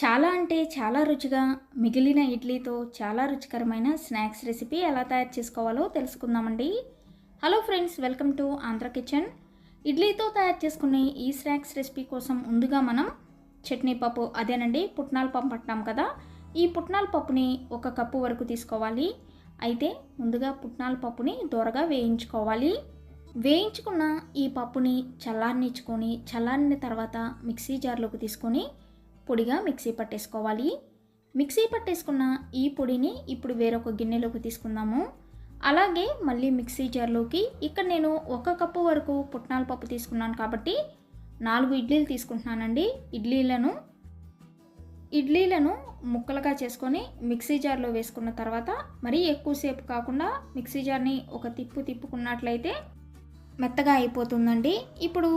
చాలా అంటే చాలా రుచిగా మిగిలిన ఇడ్లీతో చాలా రుచికరమైన స్నాక్స్ రెసిపీ ఎలా తయారు చేసుకోవాలో తెలుసుకుందామండి. Hello friends welcome to Andhra kitchen ఇడ్లీతో తయారు చేసుకునే ఈ స్నాక్స్ రెసిపీ కోసం ముందుగా మనం చట్నీ పప్పు అదేనండి పుట్నాల పప్పు పట్టాం కదా ఈ పుట్నాల పప్పుని ఒక కప్పు వరకు తీసుకోవాలి. అయితే ముందుగా పుట్నాల పప్పుని దూరగా వేయించుకోవాలి. వేయించుకున్న ఈ పప్పుని చల్లారనిచ్చుకొని చల్లారిన తర్వాత మిక్సీ జార్లోకి తీసుకొని పొడిగా మిక్సీ పట్టేసుకోవాలి. మిక్సీ పట్టేసుకున్న ఈ పొడిని ఇప్పుడు వేరొక గిన్నెలోకి తీసుకుందాము. అలాగే మళ్ళీ మిక్సీ జార్లోకి ఇక్కడ నేను ఒక కప్పు వరకు పుట్నాల పప్పు తీసుకున్నాను కాబట్టి నాలుగు ఇడ్లీలు తీసుకుంటున్నానండి. ఇడ్లీలను ఇడ్లీలను ముక్కలుగా చేసుకొని మిక్సీ జార్లో వేసుకున్న తర్వాత మరీ ఎక్కువసేపు కాకుండా మిక్సీ జార్ని ఒక తిప్పు తిప్పుకున్నట్లయితే మెత్తగా అయిపోతుందండి. ఇప్పుడు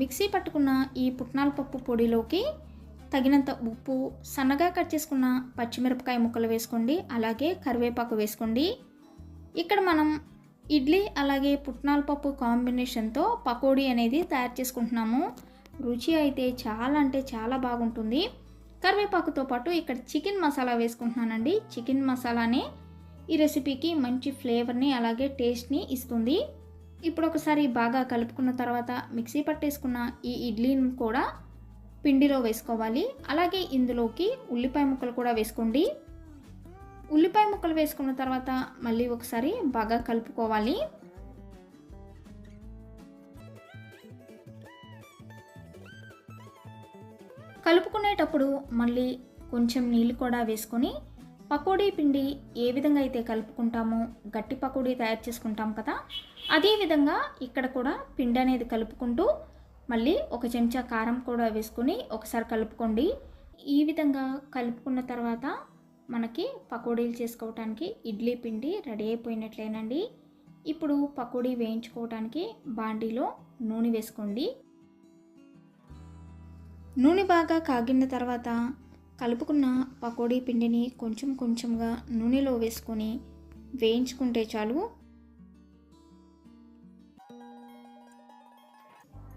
మిక్సీ పట్టుకున్న ఈ పుట్నాల పప్పు పొడిలోకి తగినంత ఉప్పు సన్నగా కట్ చేసుకున్న పచ్చిమిరపకాయ ముక్కలు వేసుకోండి. అలాగే కరివేపాకు వేసుకోండి. ఇక్కడ మనం ఇడ్లీ అలాగే పుట్నాల పప్పు కాంబినేషన్తో పకోడీ అనేది తయారు చేసుకుంటున్నాము. రుచి అయితే చాలా అంటే చాలా బాగుంటుంది. కరివేపాకుతో పాటు ఇక్కడ చికెన్ మసాలా వేసుకుంటున్నానండి. చికెన్ మసాలానే ఈ రెసిపీకి మంచి ఫ్లేవర్ని అలాగే టేస్ట్ని ఇస్తుంది. ఇప్పుడు ఒకసారి బాగా కలుపుకున్న తర్వాత మిక్సీ పట్టేసుకున్న ఈ ఇడ్లీని కూడా పిండిలో వేసుకోవాలి. అలాగే ఇందులోకి ఉల్లిపాయ ముక్కలు కూడా వేసుకోండి. ఉల్లిపాయ ముక్కలు వేసుకున్న తర్వాత మళ్ళీ ఒకసారి బాగా కలుపుకోవాలి. కలుపుకునేటప్పుడు మళ్ళీ కొంచెం నీళ్ళు కూడా వేసుకొని పకోడీ పిండి ఏ విధంగా అయితే కలుపుకుంటామో గట్టి పకోడీ తయారు చేసుకుంటాం కదా అదే విధంగా ఇక్కడ కూడా పిండి అనేది కలుపుకుంటూ మళ్ళీ ఒక చెంచా కారం కూడా వేసుకుని ఒకసారి కలుపుకోండి. ఈ విధంగా కలుపుకున్న తర్వాత మనకి పకోడీలు చేసుకోవటానికి ఇడ్లీ పిండి రెడీ అయిపోయినట్లేనండి. ఇప్పుడు పకోడీ వేయించుకోవటానికి బాండీలో నూనె వేసుకోండి. నూనె బాగా కాగిన తర్వాత కలుపుకున్న పకోడీ పిండిని కొంచెం కొంచెంగా నూనెలో వేసుకొని వేయించుకుంటే చాలు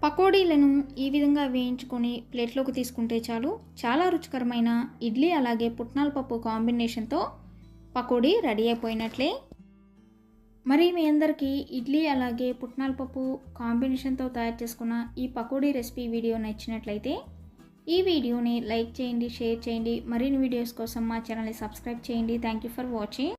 పకోడీలను ఈ విధంగా వేయించుకొని ప్లేట్లోకి తీసుకుంటే చాలు. చాలా రుచికరమైన ఇడ్లీ అలాగే పుట్నాల పప్పు కాంబినేషన్తో పకోడీ రెడీ అయిపోయినట్లే. మరి మీ అందరికీ ఇడ్లీ అలాగే పుట్నాల పప్పు కాంబినేషన్తో తయారు చేసుకున్న ఈ పకోడీ రెసిపీ వీడియో నచ్చినట్లయితే ఈ వీడియోని లైక్ చేయండి షేర్ చేయండి. మరిన్ని వీడియోస్ కోసం మా ఛానల్ని సబ్స్క్రైబ్ చేయండి. Thank you for watching.